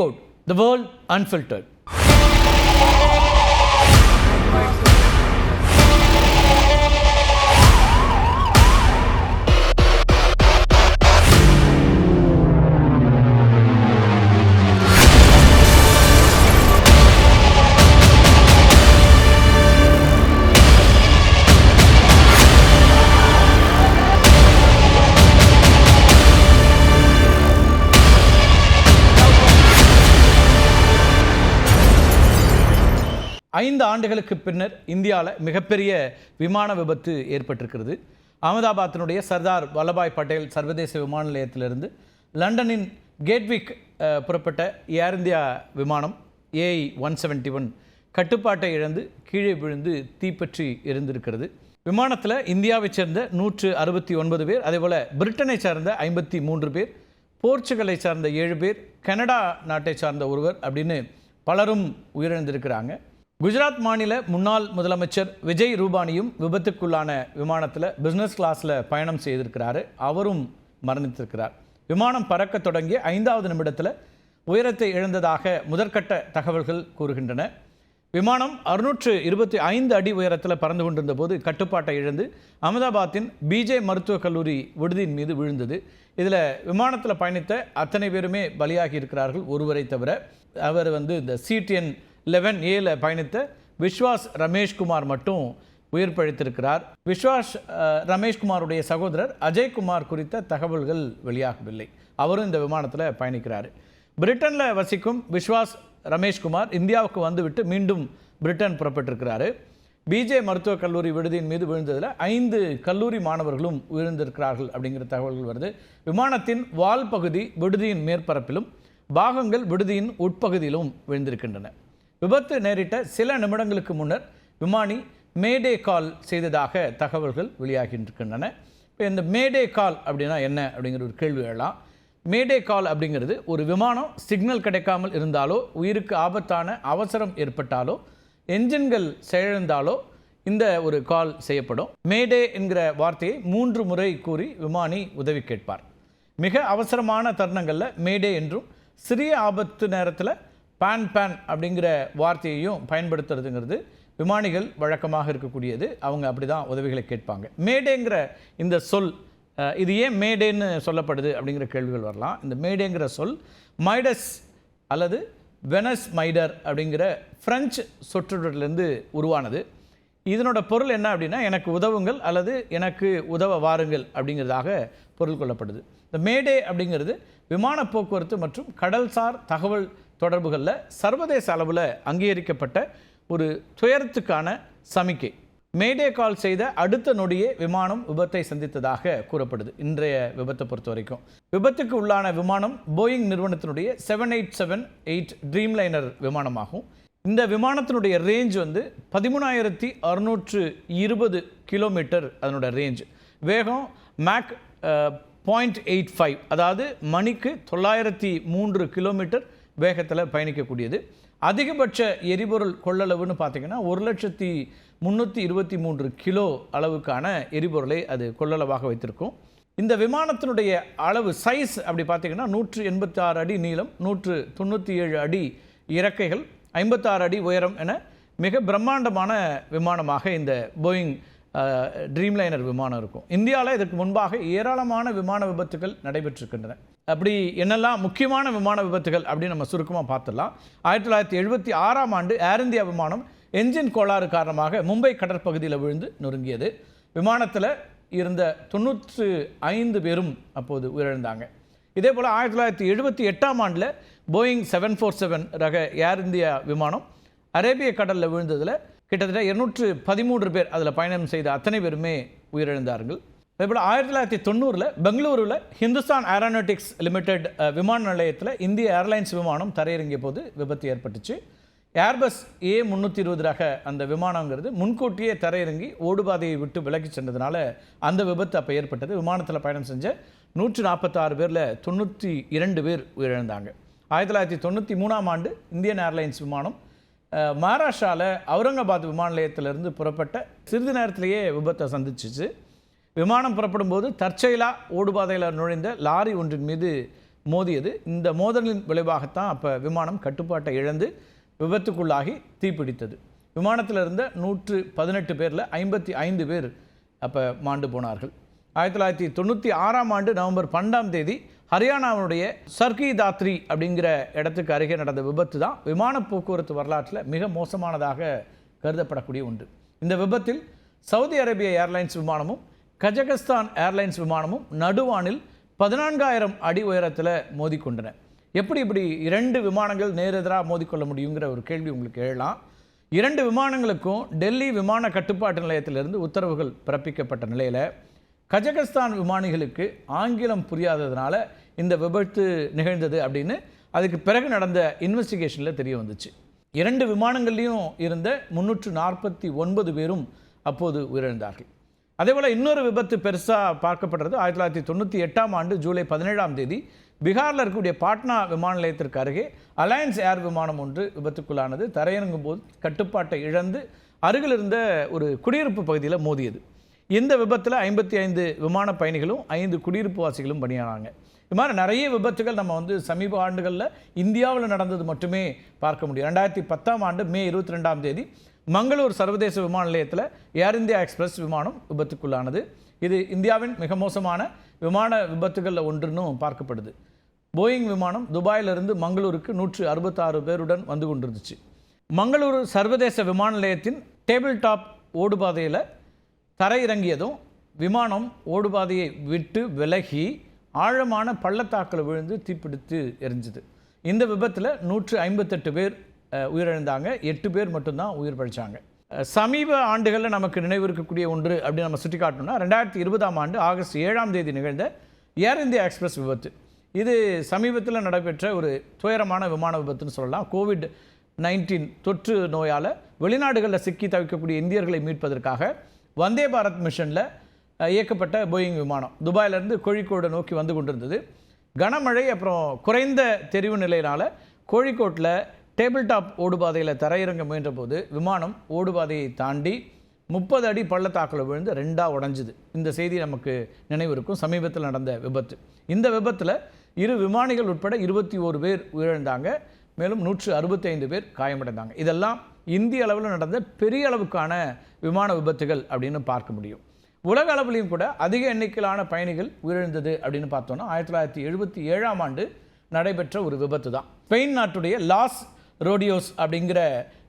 code, the world unfiltered. ஆண்டுகளுக்கு பின்னர் இந்தியாவில் மிகப்பெரிய விமான விபத்து ஏற்பட்டிருக்கிறது. அகமதாபாத்தினுடைய சர்தார் வல்லபாய் பட்டேல் சர்வதேச விமான நிலையத்திலிருந்து லண்டனின் கேட்விக் புறப்பட்ட ஏர் இந்தியா விமானம் ஏஐ ஒன் செவன்ட்டி ஒன் கட்டுப்பாட்டை இழந்து கீழே விழுந்து தீப்பற்றி எரிந்திருக்கிறது. விமானத்தில் இந்தியாவைச் சேர்ந்த நூற்று அறுபத்தி ஒன்பது பேர் அதேபோல் பிரிட்டனை சார்ந்த ஐம்பத்தி மூன்று பேர் போர்ச்சுகலை சார்ந்த ஏழு பேர் கனடா நாட்டை சார்ந்த ஒருவர் அப்படின்னு பலரும் உயிரிழந்திருக்கிறாங்க. குஜராத் மாநில முன்னாள் முதலமைச்சர் விஜய் ரூபானியும் விபத்துக்குள்ளான விமானத்தில் பிஸ்னஸ் கிளாஸில் பயணம் செய்திருக்கிறாரு. அவரும் மரணித்திருக்கிறார். விமானம் பறக்க தொடங்கிய ஐந்தாவது நிமிடத்தில் உயரத்தை இழந்ததாக முதற்கட்ட தகவல்கள் கூறுகின்றன. விமானம் அறுநூற்று இருபத்தி ஐந்து அடி உயரத்தில் பறந்து கொண்டிருந்த போது கட்டுப்பாட்டை இழந்து அகமதாபாத்தின் பிஜே மருத்துவக் கல்லூரி விடுதியின் மீது விழுந்தது. இதில் விமானத்தில் பயணித்த அத்தனை பேருமே பலியாகி இருக்கிறார்கள் ஒருவரை தவிர. அவர் வந்து இந்த சிடிஎன் லெவன் ஏல பயணித்த விஸ்வாஸ் ரமேஷ்குமார் மட்டும் உயிர் பழித்திருக்கிறார். விஸ்வாஸ் ரமேஷ்குமாருடைய சகோதரர் அஜய்குமார் குறித்த தகவல்கள் வெளியாகவில்லை. அவரும் இந்த விமானத்தில் பயணிக்கிறார். பிரிட்டனில் வசிக்கும் விஸ்வாஸ் ரமேஷ்குமார் இந்தியாவுக்கு வந்துவிட்டு மீண்டும் பிரிட்டன் புறப்பட்டிருக்கிறாரு. பிஜே மருத்துவக் கல்லூரி விடுதியின் மீது விழுந்ததில் ஐந்து கல்லூரி மாணவர்களும் உயிர்ந்திருக்கிறார்கள் அப்படிங்கிற தகவல்கள் வருது. விமானத்தின் வால் பகுதி விடுதியின் மேற்பரப்பிலும் பாகங்கள் விடுதியின் உட்பகுதியிலும் விழுந்திருக்கின்றன. விபத்து நேரிட்ட சில நிமிடங்களுக்கு முன்னர் விமானி மேடே கால் செய்ததாக தகவல்கள் வெளியாகின்றிருக்கின்றன. இப்போ இந்த மேடே கால் அப்படின்னா என்ன அப்படிங்கிற ஒரு கேள்வி எழலாம். மேடே கால் அப்படிங்கிறது ஒரு விமானம் சிக்னல் கிடைக்காமல் இருந்தாலோ உயிருக்கு ஆபத்தான அவசரம் ஏற்பட்டாலோ என்ஜின்கள் செயலிழந்தாலோ இந்த ஒரு கால் செய்யப்படும். மேடே என்கிற வார்த்தையை மூன்று முறை கூறி விமானி உதவி கேட்பார். மிக அவசரமான தருணங்களில் மேடே என்றும் சிறிய ஆபத்து நேரத்தில் பேன் பேன் அப்படிங்கிற வார்த்தையையும் பயன்படுத்துறதுங்கிறது விமானிகள் வழக்கமாக இருக்கக்கூடியது. அவங்க அப்படி தான் உதவிகளை கேட்பாங்க. மேடேங்கிற இந்த சொல் இது ஏன் மேடேன்னு சொல்லப்படுது அப்படிங்கிற கேள்விகள் வரலாம். இந்த மேடேங்கிற சொல் மைடஸ் அல்லது வெனஸ் மைடர் அப்படிங்கிற ஃப்ரெஞ்சு சொற்றொடர்லேருந்து உருவானது. இதனோட பொருள் என்ன அப்படின்னா எனக்கு உதவுங்கள் அல்லது எனக்கு உதவ வாருங்கள் அப்படிங்கிறதாக பொருள் கொள்ளப்படுது. இந்த மேடே அப்படிங்கிறது விமான போக்குவரத்து மற்றும் கடல்சார் தகவல் தொடர்புகளில் சர்வதேச அளவில் அங்கீகரிக்கப்பட்ட ஒரு துயரத்துக்கான சமிக்கை. மேடே கால் செய்த அடுத்த நொடியே விமானம் விபத்தை சந்தித்ததாக கூறப்படுது. இன்றைய விபத்தை பொறுத்த வரைக்கும். விபத்துக்கு உள்ளான விமானம் போயிங் நிறுவனத்தினுடைய seven eight seven eight dreamliner விமானமாகும். இந்த விமானத்தினுடைய ரேஞ்ச் வந்து பதிமூணாயிரத்தி அறுநூற்று இருபது கிலோமீட்டர் அதனோட ரேஞ்ச் வேகம் மேக் பாயிண்ட் எயிட் ஃபைவ் அதாவது மணிக்கு தொள்ளாயிரத்தி மூன்று கிலோமீட்டர் வேகத்தில் பயணிக்கக்கூடியது. அதிகபட்ச எரிபொருள் கொள்ளளவுன்னு பார்த்தீங்கன்னா ஒரு லட்சத்தி முந்நூற்றி இருபத்தி மூன்று கிலோ அளவுக்கான எரிபொருளை அது கொள்ளளவாக வைத்திருக்கும். இந்த விமானத்தினுடைய அளவு சைஸ் அப்படி பார்த்தீங்கன்னா நூற்று எண்பத்தாறு அடி நீளம் நூற்று தொண்ணூற்றி ஏழு அடி இறக்கைகள் ஐம்பத்தாறு அடி உயரம் என மிக பிரம்மாண்டமான விமானமாக இந்த போயிங் ட்ரீம்லைனர் விமானம் இருக்கும். இந்தியாவில் இதற்கு முன்பாக ஏராளமான விமான விபத்துகள் நடைபெற்றிருக்கின்றன. அப்படி என்னெல்லாம் முக்கியமான விமான விபத்துகள் அப்படின்னு நம்ம சுருக்கமாக பார்த்துடலாம். ஆயிரத்தி தொள்ளாயிரத்தி எழுபத்தி ஆறாம் ஆண்டு ஏர் இந்தியா விமானம் என்ஜின் கோளாறு காரணமாக மும்பை கடற்பகுதியில் விழுந்து நொறுங்கியது. விமானத்தில் இருந்த தொண்ணூற்று ஐந்து பேரும் அப்போது உயிரிழந்தாங்க. இதே போல் ஆயிரத்தி தொள்ளாயிரத்தி எழுபத்தி எட்டாம் ஆண்டில் போயிங் செவன் ஃபோர் செவன் ரக ஏர் இந்தியா விமானம் அரேபிய கடலில் விழுந்ததில் கிட்டத்தட்ட இருநூற்று பதிமூன்று பேர் அதில் பயணம் செய்த அத்தனை பேருமே உயிரிழந்தார்கள். அதேபோல் ஆயிரத்தி தொள்ளாயிரத்தி தொண்ணூறில் பெங்களூருவில் ஹிந்துஸ்தான் ஏரோனாட்டிக்ஸ் லிமிடெட் விமான நிலையத்தில் இந்திய ஏர்லைன்ஸ் விமானம் தரையிறங்கிய போது விபத்து ஏற்பட்டுச்சு. ஏர்பஸ் ஏ முந்நூற்றி இருபது ரக அந்த விமானங்கிறது முன்கூட்டியே தரையிறங்கி ஓடுபாதையை விட்டு விலகி சென்றதுனால அந்த விபத்து அப்போ ஏற்பட்டது. விமானத்தில் பயணம் செஞ்ச நூற்றி நாற்பத்தாறு பேரில் தொண்ணூற்றி இரண்டு பேர் உயிரிழந்தாங்க. ஆயிரத்தி தொள்ளாயிரத்தி தொண்ணூற்றி மூணாம் ஆண்டு இந்தியன் ஏர்லைன்ஸ் விமானம் மகாராஷ்டிராவில் அவுரங்காபாத் விமான நிலையத்திலிருந்து புறப்பட்ட சிறிது நேரத்திலேயே விபத்தை சந்திச்சிச்சு. விமானம் புறப்படும் போது தற்செயலா ஓடுபாதையில் நுழைந்த லாரி ஒன்றின் மீது மோதியது. இந்த மோதலின் விளைவாகத்தான் அப்போ விமானம் கட்டுப்பாட்டை இழந்து விபத்துக்குள்ளாகி தீப்பிடித்தது. விமானத்தில் இருந்த நூற்று பதினெட்டு பேரில் ஐம்பத்தி ஐந்து பேர் அப்போ மாண்டு போனார்கள். ஆயிரத்தி தொள்ளாயிரத்தி தொண்ணூற்றி ஆறாம் ஆண்டு நவம்பர் பன்னெண்டாம் தேதி ஹரியானாவுடைய சர்க்கி தாத்ரி அப்படிங்கிற இடத்துக்கு அருகே நடந்த விபத்து தான் விமான போக்குவரத்து வரலாற்றில் மிக மோசமானதாக கருதப்படக்கூடிய ஒன்று. இந்த விபத்தில் சவுதி அரேபிய ஏர்லைன்ஸ் விமானமும் கஜகஸ்தான் ஏர்லைன்ஸ் விமானமும் நடுவானில் பதினான்காயிரம் அடி உயரத்தில் மோதிக்கொண்டன. எப்படி இப்படி இரண்டு விமானங்கள் நேரெதிராக மோதிக்கொள்ள முடியுங்கிற ஒரு கேள்வி உங்களுக்கு எழலாம். இரண்டு விமானங்களுக்கும் டெல்லி விமான கட்டுப்பாட்டு நிலையத்திலிருந்து உத்தரவுகள் பிறப்பிக்கப்பட்ட நிலையில் கஜகஸ்தான் விமானிகளுக்கு ஆங்கிலம் புரியாததுனால இந்த விபத்து நிகழ்ந்தது அப்படின்னு அதுக்கு பிறகு நடந்த இன்வெஸ்டிகேஷனில் தெரிய வந்துச்சு. இரண்டு விமானங்கள்லையும் இருந்த முன்னூற்று நாற்பத்தி ஒன்பது பேரும் அப்போது உயிரிழந்தார்கள். அதே போல் இன்னொரு விபத்து பெருசாக பார்க்கப்படுறது ஆயிரத்தி தொள்ளாயிரத்தி தொண்ணூற்றி எட்டாம் ஆண்டு ஜூலை பதினேழாம் தேதி பீகாரில் இருக்கக்கூடிய பாட்னா விமான நிலையத்திற்கு அருகே அலையன்ஸ் ஏர் விமானம் ஒன்று விபத்துக்குள்ளானது. தரையிறங்கும் போது கட்டுப்பாட்டை இழந்து அருகில் இருந்த ஒரு குடியிருப்பு பகுதியில் மோதியது. இந்த விபத்தில் ஐம்பத்தி ஐந்து விமான பயணிகளும் ஐந்து குடியிருப்பு வாசிகளும் பணியானாங்க. இது மாதிரி நிறைய விபத்துகள் நம்ம வந்து சமீப ஆண்டுகளில் இந்தியாவில் நடந்தது மட்டுமே பார்க்க முடியும். ரெண்டாயிரத்தி பத்தாம் ஆண்டு மே இருபத்தி ரெண்டாம் தேதி மங்களூர் சர்வதேச விமான நிலையத்தில் ஏர் இந்தியா எக்ஸ்பிரஸ் விமானம் விபத்துக்குள்ளானது. இது இந்தியாவின் மிக மோசமான விமான விபத்துகளில் ஒன்றுன்னும் பார்க்கப்படுது. போயிங் விமானம் துபாயிலிருந்து மங்களூருக்கு நூற்று அறுபத்தாறு பேருடன் வந்து கொண்டிருந்துச்சு. மங்களூரு சர்வதேச விமான நிலையத்தின் டேபிள் டாப் ஓடுபாதையில் தரையிறங்கியதும் விமானம் ஓடுபாதையை விட்டு விலகி ஆழமான பள்ளத்தாக்கில் விழுந்து தீப்பிடித்து எரிஞ்சுது. இந்த விபத்தில் நூற்று ஐம்பத்தெட்டு பேர் உயிரிழந்தாங்க. எட்டு பேர் மட்டும்தான் உயிர் பழிச்சாங்க. சமீப ஆண்டுகளில் நமக்கு நினைவு இருக்கக்கூடிய ஒன்று அப்படின்னு நம்ம சுட்டி காட்டணும்னா ரெண்டாயிரத்தி இருபதாம் ஆண்டு ஆகஸ்ட் ஏழாம் தேதி நிகழ்ந்த ஏர் இந்தியா எக்ஸ்பிரஸ் விபத்து. இது சமீபத்தில் நடைபெற்ற ஒரு துயரமான விமான விபத்துன்னு சொல்லலாம். கோவிட் நைன்டீன் தொற்று நோயால் வெளிநாடுகளில் சிக்கி தவிக்கக்கூடிய இந்தியர்களை மீட்பதற்காக வந்தே பாரத் மிஷனில் இயக்கப்பட்ட போயிங் விமானம். துபாயிலிருந்து கோழிக்கோடு நோக்கி வந்து கொண்டிருந்தது. கனமழை அப்புறம் குறைந்த தெரிவு நிலையினால் கோழிக்கோட்டில் டேபிள் டாப் ஓடுபாதையில் தரையிறங்க முயன்றபோது விமானம் ஓடுபாதையை தாண்டி முப்பது அடி பள்ளத்தாக்கில் விழுந்து ரெண்டாக உடைஞ்சுது. இந்த செய்தி நமக்கு நினைவு இருக்கும். சமீபத்தில் நடந்த விபத்து. இந்த விபத்தில் இரு விமானிகள் உட்பட இருபத்தி ஓரு பேர் உயிரிழந்தாங்க. மேலும் நூற்று அறுபத்தைந்து பேர் காயமடைந்தாங்க. இதெல்லாம் இந்திய அளவில் நடந்த பெரிய அளவுக்கான விமான விபத்துகள் அப்படின்னு பார்க்க முடியும். உலக அளவிலையும் கூட அதிக எண்ணிக்கையிலான பயணிகள் உயிரிழந்தது அப்படின்னு பார்த்தோன்னா ஆயிரத்தி தொள்ளாயிரத்தி எழுபத்தி ஏழாம் ஆண்டு நடைபெற்ற ஒரு விபத்து தான் ஸ்பெயின் நாட்டுடைய லாஸ் ரோடியோஸ் அப்படிங்கிற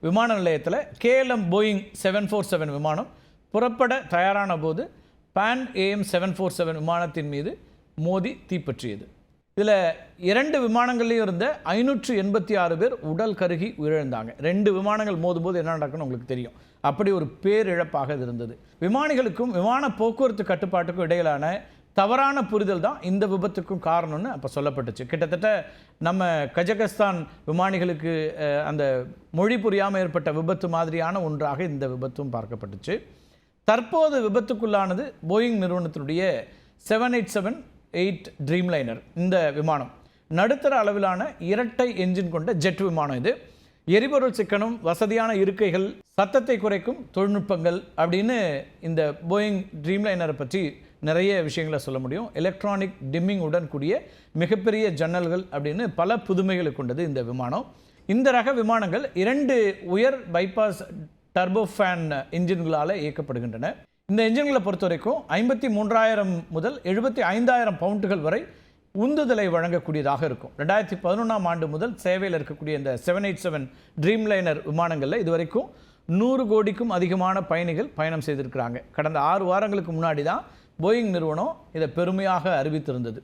விமான நிலையத்தில் K L M Boeing seven four seven விமானம் புறப்பட தயாரான போது Pan A M seven four seven விமானத்தின் மீது மோதி தீப்பற்றியது. இதில் இரண்டு விமானங்கள்லையும் இருந்த ஐநூற்று எண்பத்தி ஆறு பேர் உடல் கருகி உயிரிழந்தாங்க. ரெண்டு விமானங்கள் மோதும்போது என்ன நடக்குன்னு உங்களுக்கு தெரியும். அப்படி ஒரு பேரிழப்பாக இது இருந்தது. விமானிகளுக்கும் விமான போக்குவரத்து கட்டுப்பாட்டுக்கும் இடையிலான தவறான புரிதல் தான் இந்த விபத்துக்கும் காரணம்னு அப்போ சொல்லப்பட்டுச்சு. கிட்டத்தட்ட நம்ம கஜகஸ்தான் விமானிகளுக்கு அந்த மொழி புரியாமல் ஏற்பட்ட விபத்து மாதிரியான ஒன்றாக இந்த விபத்தும் பார்க்கப்பட்டுச்சு. தற்போது விபத்துக்குள்ளானது போயிங் நிறுவனத்தினுடைய seven eight seven eight dream liner இந்த விமானம். நடுத்தர அளவிலான இரட்டை என்ஜின் கொண்ட ஜெட் விமானம் இது. எரிபொருள் சிக்கனம் வசதியான இருக்கைகள் சத்தத்தை குறைக்கும் தொழில்நுட்பங்கள் அப்படின்னு இந்த போயிங் ட்ரீம் லைனரை பற்றி நிறைய விஷயங்களை சொல்ல முடியும். எலக்ட்ரானிக் டிம்மிங் உடன் கூடிய மிகப்பெரிய ஜன்னல்கள் அப்படின்னு பல புதுமைகளை கொண்டது இந்த விமானம். இந்த ரக விமானங்கள் இரண்டு உயர் பைபாஸ் டர்போஃபேன் இன்ஜின்களால் இயக்கப்படுகின்றன. இந்த என்ஜின்களை பொறுத்த வரைக்கும் ஐம்பத்தி மூன்றாயிரம் முதல் எழுபத்தி ஐந்தாயிரம் பவுண்டுகள் வரை உந்துதலை வழங்கக்கூடியதாக இருக்கும். ரெண்டாயிரத்தி பதினொன்றாம் ஆண்டு முதல் சேவையில் இருக்கக்கூடிய இந்த செவன் எயிட் செவன் ட்ரீம்லைனர் விமானங்களில் இதுவரைக்கும் நூறு கோடிக்கும் அதிகமான பயணிகள் பயணம் செய்திருக்கிறாங்க. கடந்த ஆறு வாரங்களுக்கு முன்னாடி தான் போயிங் நிறுவனம் இதை பெருமையாக அறிவித்திருந்தது.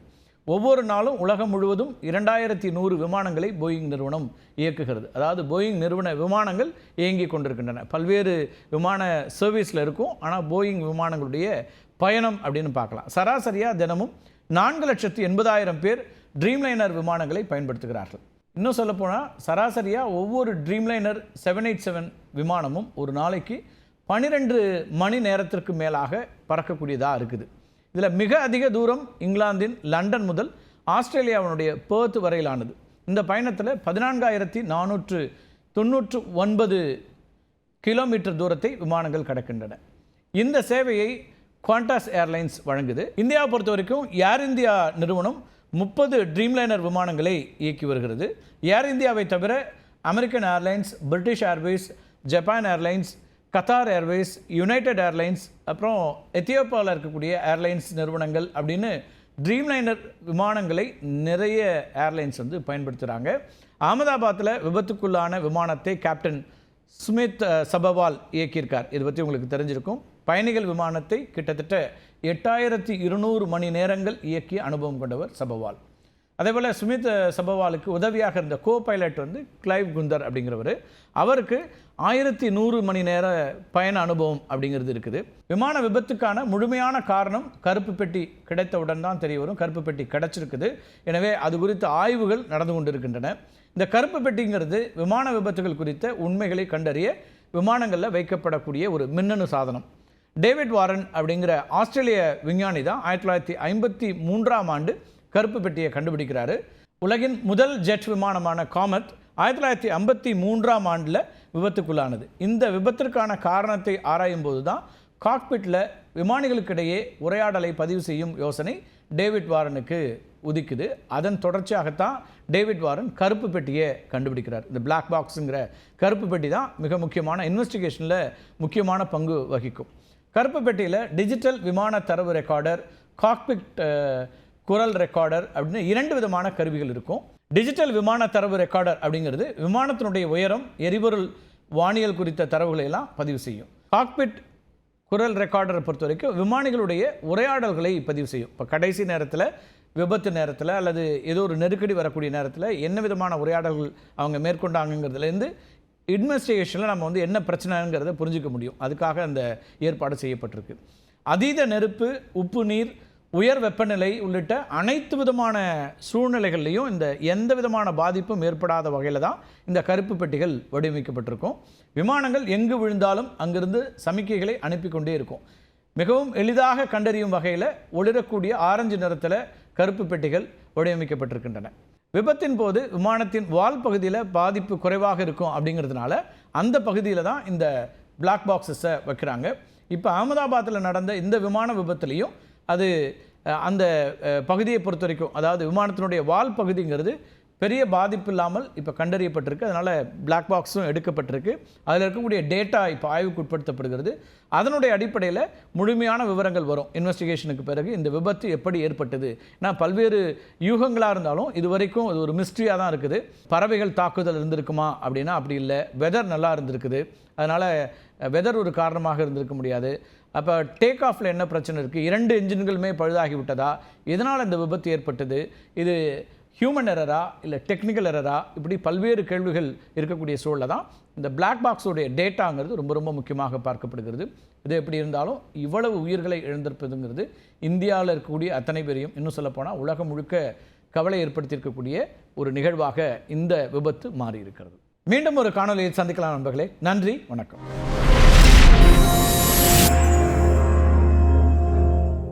ஒவ்வொரு நாளும் உலகம் முழுவதும் இரண்டாயிரத்தி நூறு விமானங்களை போயிங் நிறுவனம் இயக்குகிறது. அதாவது போயிங் நிறுவன விமானங்கள் இயங்கி கொண்டிருக்கின்றன. பல்வேறு விமான சர்வீஸில் இருக்கும். ஆனால் போயிங் விமானங்களுடைய பயணம் அப்படின்னு பார்க்கலாம். சராசரியாக தினமும் நான்கு லட்சத்து எண்பதாயிரம் பேர் ட்ரீம்லைனர் விமானங்களை பயன்படுத்துகிறார்கள். இன்னும் சொல்லப்போனால் சராசரியாக ஒவ்வொரு ட்ரீம்லைனர் செவன் எயிட் செவன் விமானமும் ஒரு நாளைக்கு பன்னிரெண்டு மணி நேரத்திற்கு மேலாக பறக்கக்கூடியதாக இருக்குது. இதில் மிக அதிக தூரம் இங்கிலாந்தின் லண்டன் முதல் ஆஸ்திரேலியாவினுடைய பேர்த் வரையிலானது. இந்த பயணத்தில் பதினான்காயிரத்தி நானூற்று தொண்ணூற்று ஒன்பது கிலோமீட்டர் தூரத்தை விமானங்கள் கடக்கின்றன. இந்த சேவையை குவாண்டாஸ் ஏர்லைன்ஸ் வழங்குது. இந்தியாவை பொறுத்த வரைக்கும் ஏர் இந்தியா நிறுவனம் முப்பது ட்ரீம்லைனர் விமானங்களை இயக்கி வருகிறது. ஏர் இந்தியாவை தவிர American Airlines British Airways Japan Airlines Qatar Airways United Airlines அப்புறம் எத்தியோப்பாவில் இருக்கக்கூடிய ஏர்லைன்ஸ் நிறுவனங்கள் அப்படின்னு ட்ரீம் லைனர் விமானங்களை நிறைய ஏர்லைன்ஸ் வந்து பயன்படுத்துகிறாங்க அகமதாபாத்தில் விபத்துக்குள்ளான விமானத்தை கேப்டன் சுமித் சபவால் இயக்கியிருக்கார். இதை பற்றி உங்களுக்கு தெரிஞ்சிருக்கும். பயணிகள் விமானத்தை கிட்டத்தட்ட எட்டாயிரத்தி இருநூறு மணி நேரங்கள் இயக்கிய அனுபவம் கொண்டவர் சபவால். அதேபோல் சுமித் சபவாலுக்கு உதவியாக இருந்த கோ பைலட் வந்து கிளைவ் குந்தர் அப்படிங்கிறவர். அவருக்கு ஆயிரத்தி நூறு மணி நேர பயண அனுபவம் அப்படிங்கிறது இருக்குது. விமான விபத்துக்கான முழுமையான காரணம் கருப்பு பெட்டி கிடைத்தவுடன் தான் தெரிய வரும். கருப்பு பெட்டி கிடைச்சிருக்குது. எனவே அது குறித்த ஆய்வுகள் நடந்து கொண்டிருக்கின்றன. இந்த கருப்பு பெட்டிங்கிறது விமான விபத்துகள் குறித்த உண்மைகளை கண்டறிய விமானங்களில் வைக்கப்படக்கூடிய ஒரு மின்னணு சாதனம். டேவிட் வாரன் அப்படிங்கிற ஆஸ்திரேலிய விஞ்ஞானி தான் ஆயிரத்தி தொள்ளாயிரத்தி ஐம்பத்தி மூன்றாம் ஆண்டு கருப்பு பெட்டியை கண்டுபிடிக்கிறாரு. உலகின் முதல் ஜெட் விமானமான காமத் ஆயிரத்தி தொள்ளாயிரத்தி ஐம்பத்தி மூன்றாம் ஆண்டில் விபத்துக்குள்ளானது. இந்த விபத்திற்கான காரணத்தை ஆராயும் போது தான் காக்பிட்டில் விமானிகளுக்கிடையே உரையாடலை பதிவு செய்யும் யோசனை டேவிட் வாரனுக்கு உதிக்குது. அதன் தொடர்ச்சியாகத்தான் டேவிட் வாரன் கருப்பு பெட்டியை கண்டுபிடிக்கிறார். இந்த பிளாக் பாக்ஸுங்கிற கருப்பு பெட்டி தான் மிக முக்கியமான இன்வெஸ்டிகேஷனில் முக்கியமான பங்கு வகிக்கும். கருப்பு பெட்டியில் டிஜிட்டல் விமான தரவு ரெக்கார்டர் காக்பிட் குரல் ரெக்கார்டர் அப்படின்னு இரண்டு விதமான கருவிகள் இருக்கும். டிஜிட்டல் விமான தரவு ரெக்கார்டர் அப்படிங்கிறது விமானத்தினுடைய உயரம் எரிபொருள் வானியல் குறித்த தரவுகளை எல்லாம் பதிவு செய்யும். காக்பிட் குரல் ரெக்கார்டரை பொறுத்த வரைக்கும் விமானிகளுடைய உரையாடல்களை பதிவு செய்யும். இப்போ கடைசி நேரத்தில் விபத்து நேரத்தில் அல்லது ஏதோ ஒரு நெருக்கடி வரக்கூடிய நேரத்தில் என்ன விதமான உரையாடல்கள் அவங்க மேற்கொண்டாங்கங்கிறதுலேருந்து இன்வெஸ்டிகேஷனில் நம்ம வந்து என்ன பிரச்சனைங்கிறத புரிஞ்சிக்க முடியும். அதுக்காக அந்த ஏற்பாடு செய்யப்பட்டிருக்கு. அதீத நெருப்பு உப்பு நீர் உயர் வெப்பநிலை உள்ளிட்ட அனைத்து விதமான சூழ்நிலைகள்லையும் இந்த எந்த விதமான பாதிப்பும் ஏற்படாத வகையில் தான் இந்த கருப்பு பெட்டிகள் வடிவமைக்கப்பட்டிருக்கும். விமானங்கள் எங்கு விழுந்தாலும் அங்கிருந்து சமிக்கைகளை அனுப்பி கொண்டே இருக்கும். மிகவும் எளிதாக கண்டறியும் வகையில் ஒளிரக்கூடிய ஆரஞ்சு நிறத்தில் கருப்பு பெட்டிகள் வடிவமைக்கப்பட்டிருக்கின்றன. விபத்தின் போது விமானத்தின் வால் பகுதியில் பாதிப்பு குறைவாக இருக்கும் அப்படிங்கிறதுனால அந்த பகுதியில் தான் இந்த பிளாக் பாக்ஸஸை வைக்கிறாங்க. இப்போ அகமதாபாத்தில் நடந்த இந்த விமான விபத்துலேயும் அது அந்த பகுதியை பொறுத்த வரைக்கும் அதாவது விமானத்தினுடைய வால் பகுதிங்கிறது பெரிய பாதிப்பு இல்லாமல் இப்போ கண்டறியப்பட்டிருக்கு. அதனால் பிளாக் பாக்ஸும் எடுக்கப்பட்டிருக்கு. அதில் இருக்கக்கூடிய டேட்டா இப்போ ஆய்வுக்கு உட்படுத்தப்படுகிறது. அதனுடைய அடிப்படையில் முழுமையான விவரங்கள் வரும். இன்வெஸ்டிகேஷனுக்கு பிறகு இந்த விபத்து எப்படி ஏற்பட்டது. ஏன்னா பல்வேறு யூகங்களாக இருந்தாலும் இது வரைக்கும் அது ஒரு மிஸ்ட்ரியாக தான் இருக்குது. பறவைகள் தாக்குதல் இருந்திருக்குமா அப்படின்னா அப்படி இல்லை. வெதர் நல்லா இருந்திருக்குது. அதனால் வெதர் ஒரு காரணமாக இருந்திருக்க முடியாது. அப்போ டேக் ஆஃபில் என்ன பிரச்சனை இருக்குது இரண்டு என்ஜின்களுமே பழுதாகி விட்டதா? எதனால் இந்த விபத்து ஏற்பட்டது? இது ஹியூமன் எரரா இல்லை டெக்னிக்கல் எரரா இப்படி பல்வேறு கேள்விகள் இருக்கக்கூடிய சூழலை தான் இந்த பிளாக் பாக்ஸோடைய டேட்டாங்கிறது ரொம்ப ரொம்ப முக்கியமாக பார்க்கப்படுகிறது. இது எப்படி இருந்தாலும் இவ்வளவு உயிர்களை இழந்திருப்பதுங்கிறது இந்தியாவில் இருக்கக்கூடிய அத்தனை பேரையும் இன்னும் சொல்லப்போனால் உலகம் முழுக்க கவலை ஏற்படுத்தியிருக்கக்கூடிய ஒரு நிகழ்வாக இந்த விபத்து மாறி இருக்கிறது மீண்டும் ஒரு காணொலியை சந்திக்கலாம் நண்பர்களே. நன்றி. வணக்கம்.